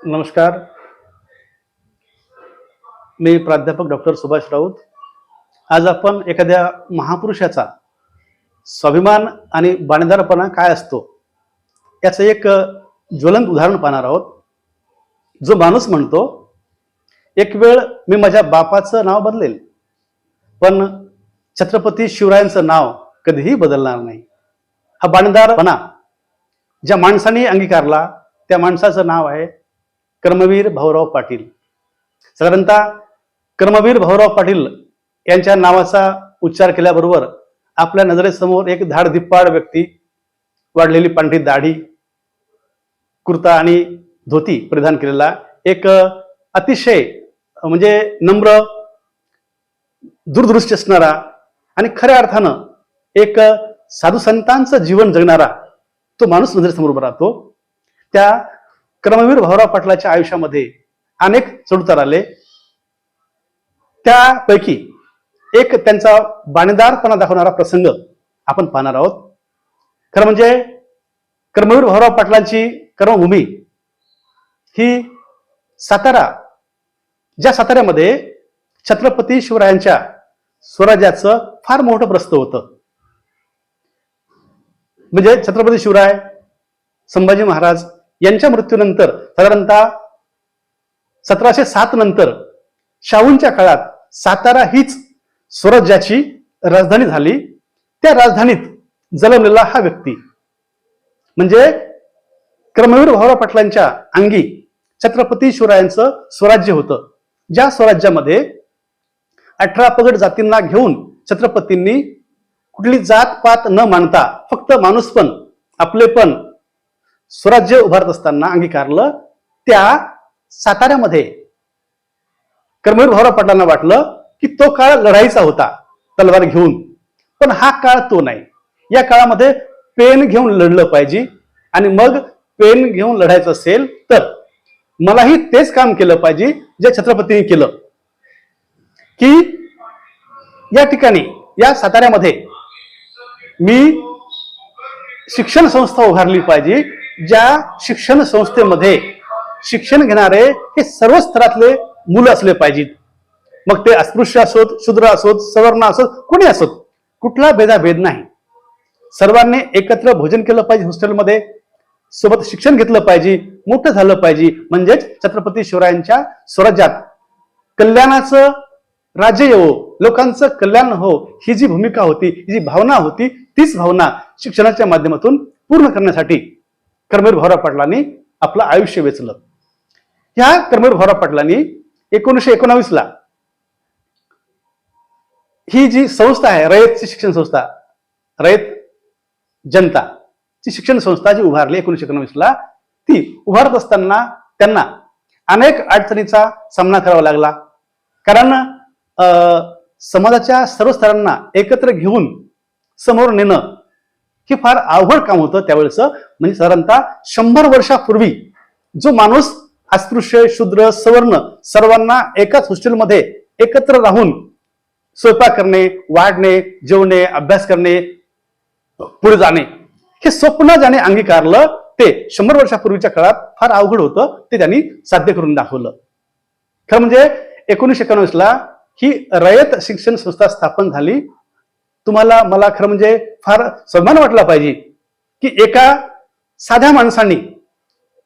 नमस्कार. मी प्राध्यापक डॉक्टर सुभाष राऊत. आज आपण एखाद्या महापुरुषाचा स्वाभिमान आणि बाणेदारपणा काय असतो याचं एक ज्वलंत उदाहरण पाहणार आहोत. जो माणूस म्हणतो एक वेळ मी माझ्या बापाचं नाव बदलेल पण छत्रपती शिवरायांचं नाव कधीही बदलणार नाही. हा बाणेदारपणा ज्या माणसाने अंगीकारला त्या माणसाचं नाव आहे कर्मवीर भाऊराव पाटील. साधारणतः कर्मवीर भाऊराव पाटील यांच्या नावाचा उच्चार केल्याबरोबर आपल्या नजरेसमोर एक धाडधिप्पाड व्यक्ती वाढलेली पांढरी दाढी कुर्ता आणि धोती परिधान केलेला एक अतिशय म्हणजे नम्र दूरदृष्टी असणारा आणि खऱ्या अर्थानं एक साधू संतांचं जीवन जगणारा तो माणूस नजरेसमोर उभा राहतो. त्या क्रमवीर भाऊराव पाटलाच्या आयुष्यामध्ये अनेक चढउतार आले. त्यापैकी एक त्यांचा बाणेदारपणा दाखवणारा प्रसंग आपण पाहणार आहोत. खरं म्हणजे कर्मवीर भाऊराव पाटलांची कर्मभूमी ही सातारा ज्या साताऱ्यामध्ये छत्रपती शिवरायांच्या स्वराज्याचं फार मोठं प्रस्त होतं. म्हणजे छत्रपती शिवराय संभाजी महाराज यांच्या मृत्यूनंतर साधारणतः सतराशे सात नंतर शाहूंच्या काळात सातारा हीच स्वराज्याची राजधानी झाली. त्या राजधानीत जलमलेला हा व्यक्ती. म्हणजे क्रमवीर भाऊराव पाटलांच्या अंगी छत्रपती शिवरायांचं स्वराज्य होतं. ज्या स्वराज्यामध्ये अठरा पगड जातींना घेऊन छत्रपतींनी कुठली जात पात न मानता फक्त माणूसपण आपलेपण स्वराज्य उभारत असताना अंगीकारलं त्या साताऱ्यामध्ये कर्मवीर भाऊराव पाटलांना वाटलं की तो काळ लढाईचा होता तलवार घेऊन. पण हा काळ तो नाही. या काळामध्ये पेन घेऊन लढलं पाहिजे आणि मग पेन घेऊन लढायचं असेल तर मलाही तेच काम केलं पाहिजे जे छत्रपतींनी केलं. की या ठिकाणी या साताऱ्यामध्ये मी शिक्षण संस्था उभारली पाहिजे ज्या शिक्षण संस्थेमध्ये शिक्षण घेणारे हे सर्व स्तरातले मुलं असले पाहिजेत. मग ते अस्पृश्य असोत शूद्र असोत सवर्ण असोत कोणी असोत? कुठला भेदाभेद नाही. सर्वांनी एकत्र भोजन केलं पाहिजे हॉस्टेलमध्ये सोबत शिक्षण घेतलं पाहिजे मोठं झालं पाहिजे. म्हणजेच छत्रपती शिवरायांच्या स्वराज्यात कल्याणाचं राज्य येवो लोकांचं कल्याण हो ही जी भूमिका होती ही जी भावना होती तीच भावना शिक्षणाच्या माध्यमातून पूर्ण करण्यासाठी कर्मवीर भाऊराव पाटलांनी आपलं आयुष्य वेचलं. ह्या कर्मवीर भाऊराव पाटलांनी एकोणीसशे एकोणावीस ला ही जी संस्था आहे रयतची शिक्षण संस्था रयत जनता ची शिक्षण संस्था जी उभारली एकोणीसशे एकोणावीस ला ती उभारत असताना त्यांना अनेक अडचणीचा सामना करावा लागला. कारण अं, समाजाच्या सर्व स्तरांना एकत्र घेऊन समोर नेणं हे फार अवघड काम होतं त्यावेळेचं म्हणजे साधारणतः शंभर वर्षापूर्वी जो माणूस अस्पृश्य शूद्र सवर्ण सर्वांना एकाच हॉस्टेलमध्ये एकत्र राहून स्वयंपाक करणे वाढणे जेवणे अभ्यास करणे पुढे जाणे हे स्वप्न ज्याने अंगीकारलं ते शंभर वर्षापूर्वीच्या काळात फार अवघड होतं ते त्यांनी साध्य करून दाखवलं. खरं म्हणजे एकोणीसशे एकोणवीसला ही रयत शिक्षण संस्था स्थापन झाली. तुम्हाला मला खरं म्हणजे फार सन्मान वाटला पाहिजे की एका साध्या माणसांनी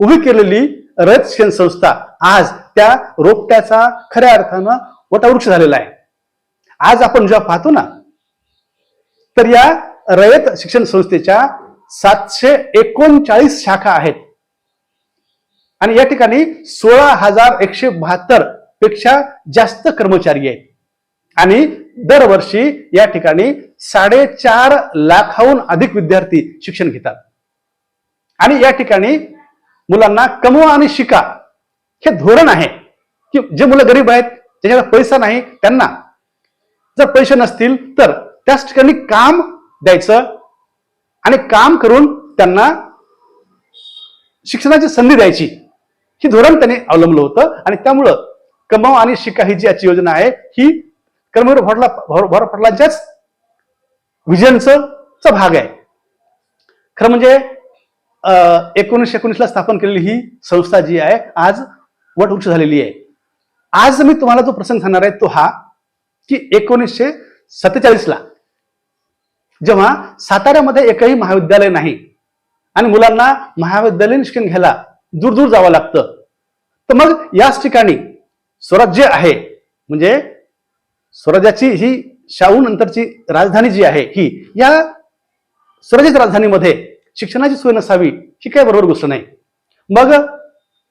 उभी केलेली रयत शिक्षण संस्था आज त्या रोपट्याचा खऱ्या अर्थानं वटावृक्ष झालेला आहे. आज आपण जेव्हा पाहतो ना तर या रयत शिक्षण संस्थेच्या सातशे एकोणचाळीस शाखा आहेत. आणि या ठिकाणी सोळा हजार एकशे बहात्तरपेक्षा जास्त कर्मचारी आहेत. आणि दरवर्षी या ठिकाणी साडेचार लाखाहून अधिक विद्यार्थी शिक्षण घेतात. आणि या ठिकाणी मुलांना कमवा आणि शिका हे धोरण आहे. की जे मुलं गरीब आहेत ज्याच्याकडे पैसा नाही त्यांना जर पैसे नसतील तर त्याच ठिकाणी काम द्यायचं आणि काम करून त्यांना शिक्षणाची संधी द्यायची. ही धोरण त्यांनी अवलंबलं होतं आणि त्यामुळं कमाव आणि शिका ही जी आजची योजना आहे ही कर्मवीर भटला भर भर विजनचं चा भाग आहे. खरं म्हणजे एकोणीसशे एकोणीसला स्थापन केलेली ही संस्था जी आहे आज वटवृक्ष झालेली आहे. आज मी तुम्हाला जो प्रसंग सांगणार आहे तो हा की एकोणीसशे सत्तेचाळीसला जेव्हा साताऱ्यामध्ये एकही महाविद्यालय नाही आणि मुलांना महाविद्यालयीन शिक्षण घ्यायला दूर दूर जावं लागतं तर मग याच ठिकाणी स्वराज्य आहे. म्हणजे स्वराज्याची ही शाहू नंतरची राजधानी जी आहे ही या स्वराज्यात राजधानीमध्ये शिक्षणाची सोय नसावी ही काय बरोबर गोष्ट नाही. मग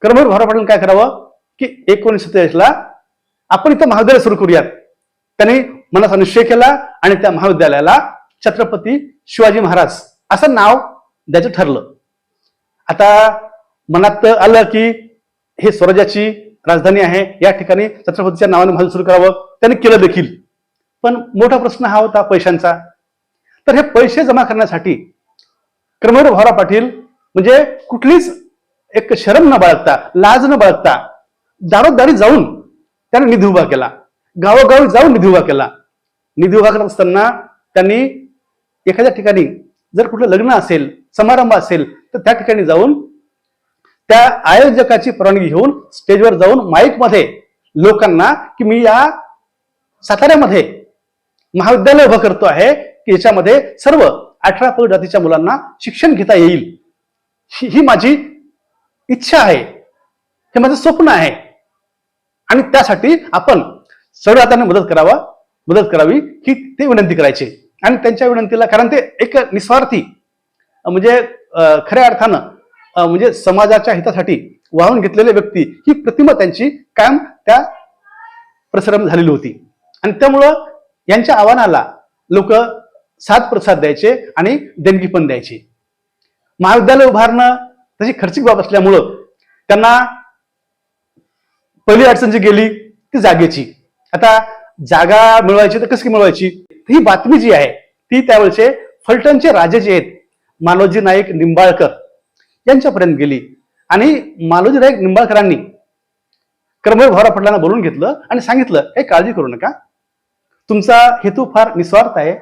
कर्मवीर भाऊराव पाटील काय करावं की एकोणीसशे सत्तेचाळीसला आपण इथं महाविद्यालय सुरू करूयात. त्यांनी मनाचा निश्चय केला आणि त्या महाविद्यालयाला छत्रपती शिवाजी महाराज असं नाव द्यायचं ठरलं. आता मनात आलं की हे स्वराज्याची राजधानी आहे. या ठिकाणी छत्रपतीच्या नावाने महाल सुरू करावं. त्यांनी केलं देखील. पण मोठा प्रश्न हा होता पैशांचा. तर हे पैसे जमा करण्यासाठी क्रमवीर भाऊराव पाटील म्हणजे कुठलीच एक शरम न बाळगता लाज न बाळगता दारोदारी जाऊन त्याने निधी उभा केला. गावोगावी जाऊन निधी उभा केला. निधी उभा करत असताना त्यांनी एखाद्या ठिकाणी जर कुठलं लग्न असेल समारंभ असेल तर त्या ठिकाणी जाऊन त्या आयोजकाची परवानगी घेऊन स्टेजवर जाऊन माईकमध्ये लोकांना की मी या साताऱ्यामध्ये महाविद्यालय उभं करतो आहे की याच्यामध्ये सर्व अठरा पद जातीच्या मुलांना शिक्षण घेता येईल. ही ही माझी इच्छा आहे. हे माझं स्वप्न आहे. आणि त्यासाठी आपण सर्व हाताने मदत करावा मदत करावी ही ते विनंती करायचे. आणि त्यांच्या विनंतीला कारण ते एक निस्वार्थी म्हणजे खऱ्या अर्थानं म्हणजे समाजाच्या हितासाठी वाहून घेतलेले व्यक्ती ही प्रतिमा त्यांची कायम त्या प्रसरम झालेली होती. आणि त्यामुळं यांच्या आव्हानाला लोक साथ प्रसाद द्यायचे आणि देणगी पण द्यायची. महाविद्यालय उभारणं तशी खर्चिक बाब असल्यामुळं त्यांना पहिली अडचण जी गेली ती जागेची. आता जागा मिळवायची तर कशी मिळवायची? ही बातमी जी आहे ती त्यावेळेचे फलटणचे राजे जे आहेत मालोजी नाईक निंबाळकर यांच्यापर्यंत गेली. आणि मालोजी नाईक निंबाळकरांनी क्रमवीर भावरा पाटलांना बोलून घेतलं आणि सांगितलं काही काळजी करू नका तुमचा हेतू फार निस्वार्थ आहे.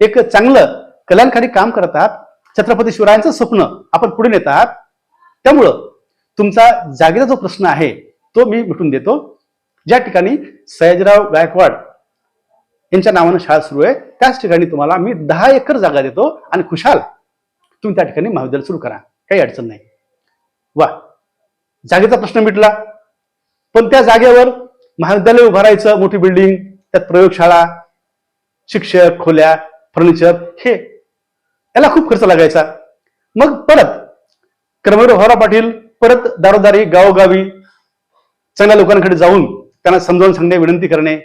एक चांगलं कल्याणकारी काम करतात छत्रपती शिवरायांचं स्वप्न आपण पुढे नेतात आहात. त्यामुळं तुमचा जागेचा जो प्रश्न आहे तो मी मिटून देतो. ज्या ठिकाणी सयाजीराव गायकवाड यांच्या नावानं शाळा सुरू आहे त्याच ठिकाणी तुम्हाला मी दहा एकर जागा देतो आणि खुशाल तुम्ही त्या ठिकाणी महाविद्यालय सुरू करा. काही अडचण नाही. वा. जागेचा प्रश्न मिटला. पण त्या जागेवर महाविद्यालय उभारायचं मोठी बिल्डिंग त्यात प्रयोगशाळा शिक्षक खोल्या फर्निचर हे याला खूप खर्च लागायचा. मग परत क्रमवीर भाऊराव पाटील परत दारोदारी गावोगावी चांगल्या लोकांकडे जाऊन त्यांना समजावून सांगणे विनंती करणे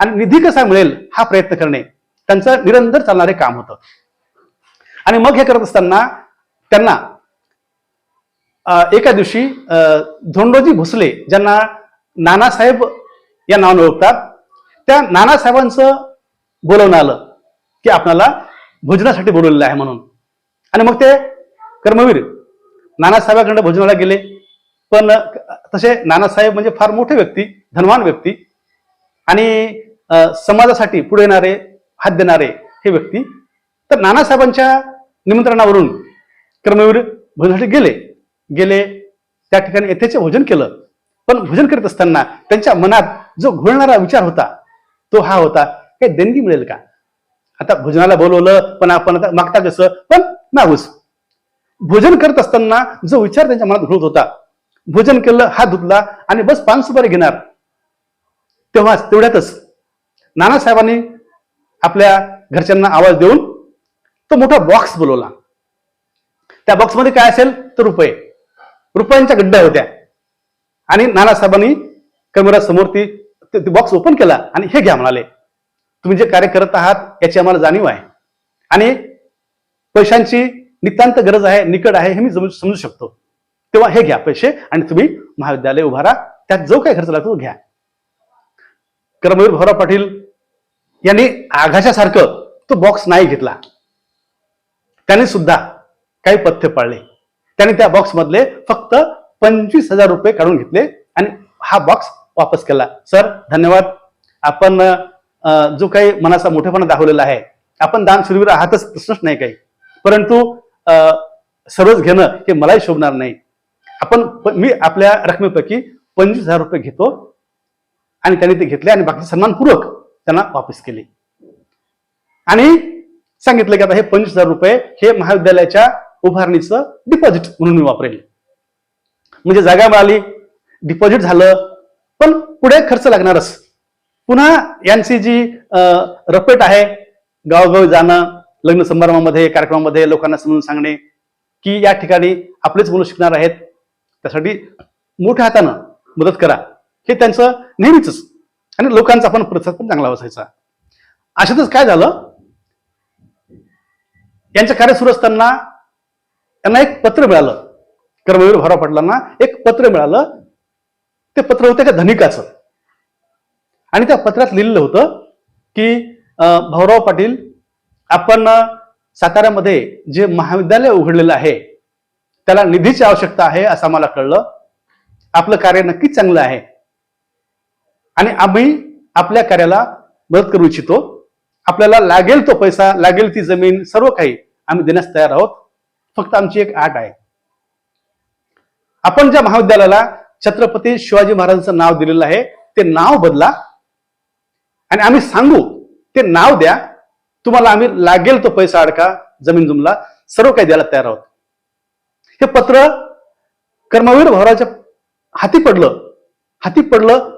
आणि निधी कसा मिळेल हा प्रयत्न करणे त्यांचं निरंतर चालणारे काम होतं. आणि मग हे करत असताना त्यांना अं, एका दिवशी अं, धोंडोजी भोसले ज्यांना नानासाहेब या नावाने ओळखतात त्या नानासाहेबांचं बोलवणं आलं की आपल्याला भोजनासाठी बोलवलेलं आहे म्हणून. आणि मग ते कर्मवीर नानासाहेबांकडे भोजनाला गेले. पण तसे नानासाहेब म्हणजे फार मोठे व्यक्ती धनवान व्यक्ती आणि समाजासाठी पुढे येणारे हात देणारे हे व्यक्ती. तर नानासाहेबांच्या निमंत्रणावरून कर्मवीर भोजनासाठी गेले. गेले त्या ठिकाणी येथेचे भोजन केलं. पण भोजन करत असताना त्यांच्या मनात जो घोळणारा विचार होता तो हा होता. काही देणगी मिळेल का? आता भोजनाला बोलवलं पण आपण आता मागता कसं? पण नाहूस. भोजन करत असताना जो विचार त्यांच्या मनात घडत होता भोजन केलं हात धुतला आणि बस पान सुपारी घेणार. तेव्हाच तेवढ्यातच नानासाहेबांनी आपल्या घरच्यांना आवाज देऊन तो मोठा बॉक्स बोलवला. त्या बॉक्समध्ये काय असेल? तर रुपये. रुपयांच्या गड्ड्या होत्या. आणि नानासाहेबांनी कॅमेरा समोर ती ते बॉक्स ओपन केला आणि हे घ्या म्हणाले. तुम्ही जे कार्य करत आहात याची आम्हाला जाणीव आहे. आणि पैशांची नितांत गरज आहे निकड आहे हे मी समजू समजू शकतो. तेव्हा हे घ्या पैसे आणि तुम्ही महाविद्यालय उभारा. त्यात जो काही खर्च लागतो तो घ्या. कर्मवीर भाऊराव पाटील यांनी आघाशासारखं तो बॉक्स नाही घेतला. त्याने सुद्धा काही पथ्य पाळले. त्याने त्या बॉक्समधले फक्त पंचवीस हजार रुपये काढून घेतले आणि हा बॉक्स वापस केला. सर धन्यवाद. आपण जो काही मनाचा मोठेपणा दाखवलेला आहे आपण दान शूरवीर आहातच प्रश्नच नाही काही. परंतु अं, सर्वच घेणं हे मलाही शोभणार नाही. आपण मी आपल्या रकमेपैकी पंचवीस हजार रुपये घेतो आणि त्यांनी ते घेतले आणि बाकी सन्मानपूर्वक त्यांना वापस केले. आणि सांगितलं की आता हे पंचवीस हजार रुपये हे महाविद्यालयाच्या उभारणीचं डिपॉझिट म्हणून मी वापरेल. म्हणजे जागा मिळाली डिपॉझिट झालं पण पुढे खर्च लागणारच. पुन्हा यांची जी अं, रपेट आहे. गावोगावी जाणं लग्न समारंभामध्ये कार्यक्रमामध्ये लोकांना समजून सांगणे की या ठिकाणी आपलेच मुलं शिकणार आहेत. त्यासाठी मोठ्या हातानं मदत करा. हे त्यांचं नेहमीच आणि लोकांचा पण प्रतिसाद पण चांगला असायचा. अशातच काय झालं? यांचं कार्य सुरू असताना त्यांना एक पत्र मिळालं. कर्मवीर भाऊराव पाटलांना एक पत्र मिळालं. ते पत्र होतं एका धनिकाचं? आणि त्या पत्रात लिहिलेलं होतं की भाऊराव पाटील आपण साताऱ्यामध्ये जे महाविद्यालय उघडलेलं आहे त्याला निधीची आवश्यकता आहे असं आम्हाला कळलं. आपलं कार्य नक्कीच चांगलं आहे. आणि आम्ही आपल्या कार्याला मदत करू इच्छितो. आपल्याला लागेल तो पैसा लागेल ती जमीन सर्व काही आम्ही देण्यास तयार आहोत. फक्त आमची एक आट आहे. आपण ज्या महाविद्यालयाला छत्रपती शिवाजी महाराजांचं नाव दिलेलं आहे. ते नाव बदला. आणि आम्ही सांगू ते नाव द्या. तुम्हाला आम्ही लागेल तो पैसा अडका जमीन जुमला सर्व काही द्यायला तयार आहोत. हे पत्र कर्मवीर भावराच्या हाती पडलं. हाती पडलं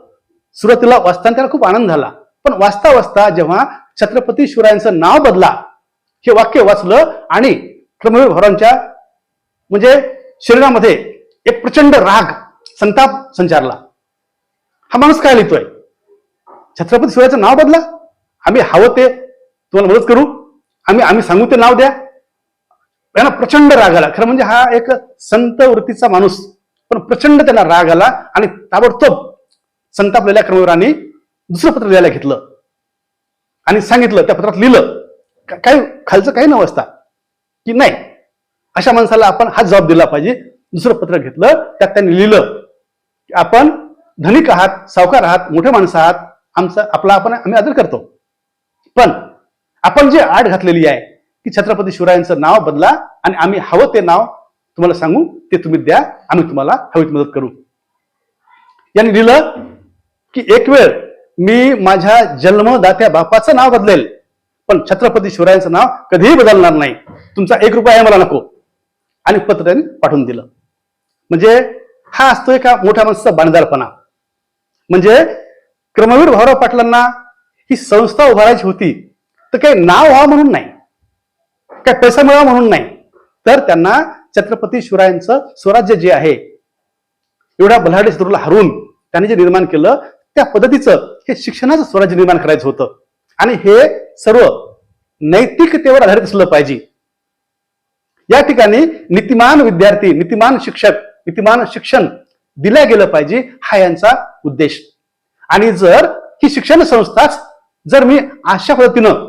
सुरुवातीला वाचताना त्याला खूप आनंद झाला. पण वाचता वाचता जेव्हा छत्रपती शिवरायांचं नाव बदला हे वाक्य वाचलं आणि कर्मवीर भावरांच्या म्हणजे शरीरामध्ये एक प्रचंड राग संताप संचारला. हा माणूस काय लिहितोय? छत्रपती शिवायचं नाव बदला. आम्ही हवं ते तुम्हाला मदत करू. आम्ही आम्ही सांगू ते नाव द्या. यांना प्रचंड राग आला. खरं म्हणजे हा एक संत वृत्तीचा माणूस. पण प्रचंड त्यांना राग आला आणि ताबडतोब संतापलेल्या क्रमवीरांनी दुसरं पत्र लिहायला घेतलं. आणि सांगितलं त्या पत्रात लिहिलं. काय खालचं काही न असता की नाही अशा माणसाला आपण हा जबाब दिला पाहिजे. दुसरं पत्र घेतलं त्यात त्यांनी लिहिलं की आपण धनिक आहात सावकार आहात मोठे माणसं आहात आमचा आपला आपण आम्ही आदर करतो. पण आपण जे आड घातलेली आहे की छत्रपती शिवरायांचं नाव बदला आणि आम्ही हवं ते नाव तुम्हाला सांगू ते तुम्ही द्या आम्ही तुम्हाला हवीत मदत करू. यांनी लिहिलं की एक वेळ मी माझ्या जन्मदात्या बापाचं नाव बदलेल पण छत्रपती शिवरायांचं नाव कधीही बदलणार नाही. तुमचा एक रुपया मला नको. आणि पत्र त्यांनी पाठवून दिलं. म्हणजे हा असतो एका मोठ्या माणसाचा बांधदारपणा म्हणजे क्रमवीर भाऊराव पाटलांना ही संस्था उभारायची होती तर काही नाव व्हावं म्हणून नाही. काय पैसा मिळावा म्हणून नाही. तर त्यांना छत्रपती शिवरायांचं स्वराज्य जे आहे एवढ्या बल्हाडी शत्रूला हरवून त्यांनी जे निर्माण केलं त्या पद्धतीचं हे शिक्षणाचं स्वराज्य निर्माण करायचं होतं. आणि हे सर्व नैतिकतेवर आधारित असलं पाहिजे. या ठिकाणी नीतिमान विद्यार्थी नीतिमान शिक्षक नीतिमान शिक्षण दिलं गेलं पाहिजे हा यांचा उद्देश. आणि जर ही शिक्षण संस्थाच जर मी अशा पद्धतीनं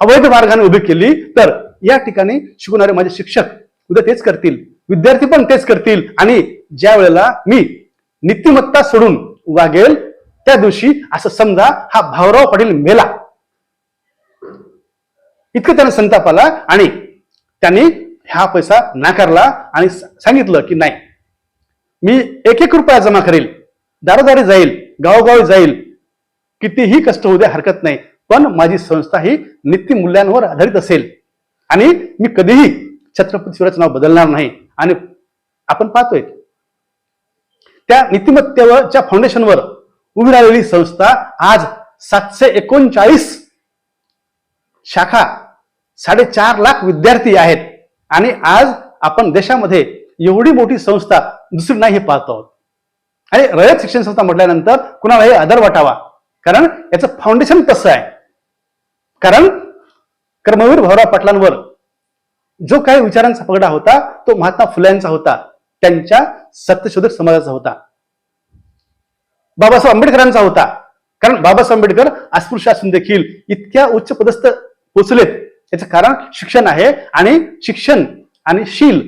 अवैध मार्गाने उभी केली तर या ठिकाणी शिकवणारे माझे शिक्षक उद्या तेच करतील विद्यार्थी पण तेच करतील. आणि ज्या वेळेला मी नीतिमत्ता सोडून वागेल त्या दिवशी असं समजा हा भाऊराव पाटील मेला. इतकं त्यांना संताप आला आणि त्यांनी हा पैसा नाकारला आणि सांगितलं की नाही. मी एक एक रुपया जमा करेल दारोदारी जाईल गावोगावी जाईल कितीही कष्ट होऊ द्या हरकत नाही पण माझी संस्था ही नित्य मूल्यांवर आधारित असेल. आणि मी कधीही छत्रपती शिवराचं नाव बदलणार नाही. आणि आपण पाहतोय त्या नीतिमत्तेवरच्या फाउंडेशनवर उभी राहिलेली संस्था आज सातशे एकोणचाळीस शाखा साडेचार लाख विद्यार्थी आहेत. आणि आज आपण देशामध्ये एवढी मोठी संस्था दुसरी नाही हे पाहतो आहोत. आणि रयत शिक्षण संस्था म्हटल्यानंतर कुणालाही आदर वाटावा. कारण याचं फाउंडेशन कसं आहे? कारण कर्मवीर भाऊराव पाटलांवर जो काही विचारांचा पगडा होता तो महात्मा फुल्यांचा होता. त्यांच्या सत्यशोधक समाजाचा होता. बाबासाहेब आंबेडकरांचा होता. कारण बाबासाहेब आंबेडकर अस्पृश्य असून देखील इतक्या उच्च पदस्थ पोचलेत याचं कारण शिक्षण आहे आणि शिक्षण आणि शील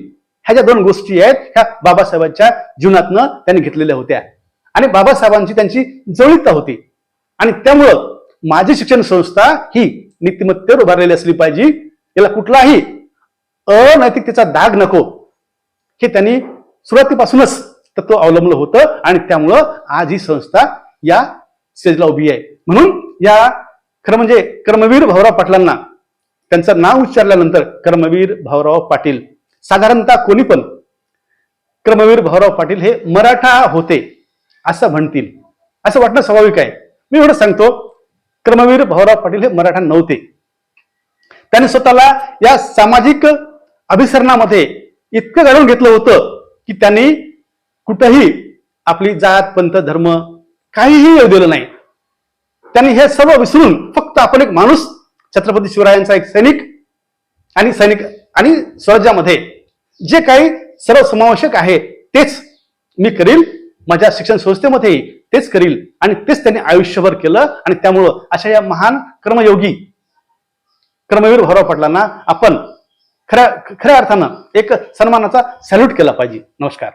ह्या ज्या दोन गोष्टी आहेत ह्या बाबासाहेबांच्या जीवनातनं त्यांनी घेतलेल्या होत्या. आणि बाबासाहेबांची त्यांची जवळीकता होती. आणि त्यामुळं माझी शिक्षण संस्था ही नीतिमत्तेवर उभारलेली असली पाहिजे. याला कुठलाही अनैतिकतेचा दाग नको. हे त्यांनी सुरुवातीपासूनच तत्व अवलंबलं होतं आणि त्यामुळं आज ही संस्था या स्टेजला उभी आहे. म्हणून या खरं म्हणजे कर्मवीर भाऊराव पाटलांना त्यांचं नाव उच्चारल्यानंतर कर्मवीर भाऊराव पाटील साधारणतः कोणी पण कर्मवीर भाऊराव पाटील हे मराठा होते असं म्हणतील. असं वाटणं स्वाभाविक आहे. मी एवढं सांगतो कर्मवीर भाऊराव पाटील हे मराठा नव्हते. त्याने स्वतःला या सामाजिक अभिसरणामध्ये इतकं घडवून घेतलं होतं की त्यांनी कुठंही आपली जात पंथ धर्म काहीही येऊ दिलं नाही. त्यांनी हे सर्व विसरून फक्त आपण एक माणूस छत्रपती शिवरायांचा एक सैनिक आणि सैनिक आणि स्वराज्यामध्ये जे काही सर्वसमावेशक आहे तेच मी करील. माझ्या शिक्षण संस्थेमध्येही तेच करील. आणि तेच त्यांनी आयुष्यभर केलं आणि त्यामुळं अशा या महान कर्मयोगी कर्मवीर भाऊराव पाटलांना आपण खऱ्या खऱ्या अर्थानं एक सन्मानाचा सॅल्यूट केला पाहिजे. नमस्कार.